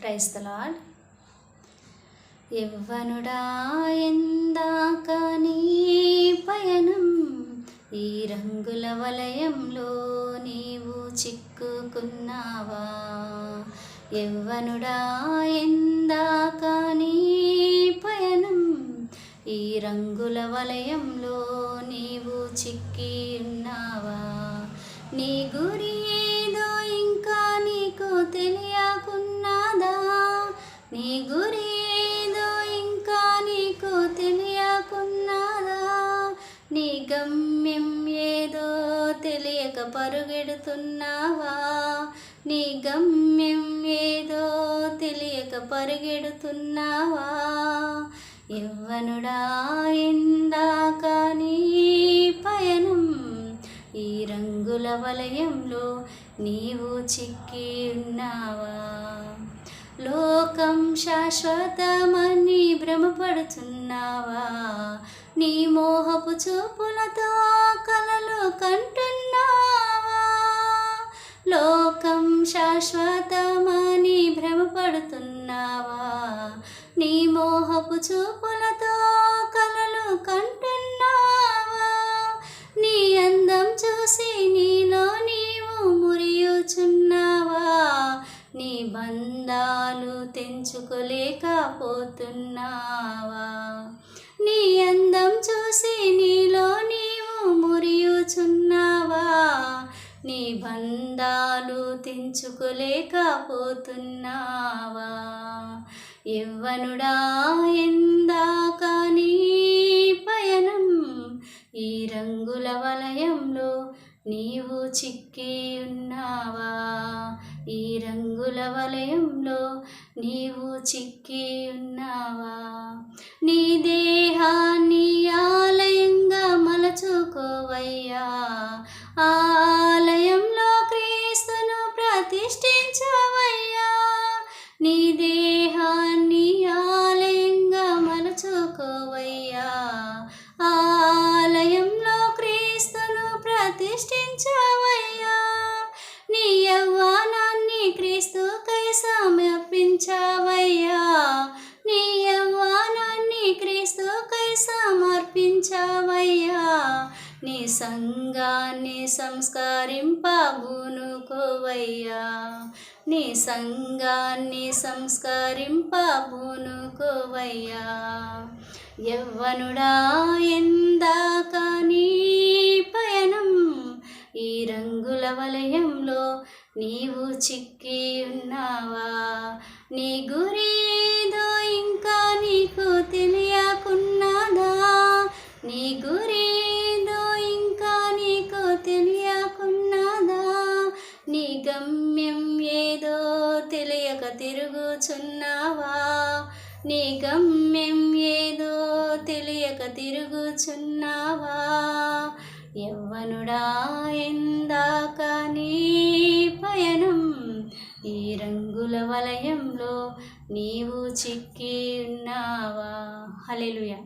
క్రైస్తలాడ్ ఎవ్వనుడా ఎందాక నీ పయనం ఈ రంగుల వలయంలో నీవు చిక్కుకున్నావా? ఎవ్వనుడా ఎందాక నీ పయనం ఈ రంగుల వలయంలో నీవు చిక్కి ఉన్నావా? నీ గురి గురి ఏదో ఇంకా నీకు తెలియకున్నదా? నీ గమ్యం ఏదో తెలియక పరుగెడుతున్నావా? నీ గమ్యం ఏదో తెలియక పరుగెడుతున్నావా? యవ్వనుడా ఇందాక నీ పయనం ఈ రంగుల వలయంలో నీవు చిక్కి ఉన్నావా? శాశ్వతమని భ్రమపడుతున్నావా నీ మోహపు చూపులతో కలలు కంటున్నావా? లోకం శాశ్వతమని భ్రమపడుతున్నావా? నీ మోహపు చూపులతో కలలు కంటున్నావా? నీ అందం చూసి నీలో నీవు మురియుచున్నా నీ బంధాలు తెంచుకోలేకపోతున్నావా? నీ అందం చూసి నీలో నీవు మురియుచున్నావా? నీ బంధాలు తెంచుకోలేకపోతున్నావా? ఎవ్వనుడా ఎందాక నీ పయనం ఈ రంగుల వలయంలో నీవు చిక్కి ఉన్నావా? ఈ రంగుల వలయంలో నీవు చిక్కి ఉన్నావా? నీ దేహాన్ని ఆలయంగా మలచుకోవయ్యా. ఆ సమర్పించవయ్యా. నీ సంఘాన్ని సంస్కరింపబూనుకోవయ్యా. నీ సంఘాన్ని సంస్కరింపబూనుకోవయ్యా. యవ్వనుడా ఎందాక నీ పయనం ఈ రంగుల వలయంలో నీవు చిక్కి ఉన్నావా. నీ గురి తిరుగుచున్నావా నీ గమ్యం ఏదో తెలియక తిరుగుచున్నావా? యవ్వనుడా ఎందాక నీ పయనం ఈ రంగుల వలయంలో నీవు చిక్కి ఉన్నావా? హలెలుయా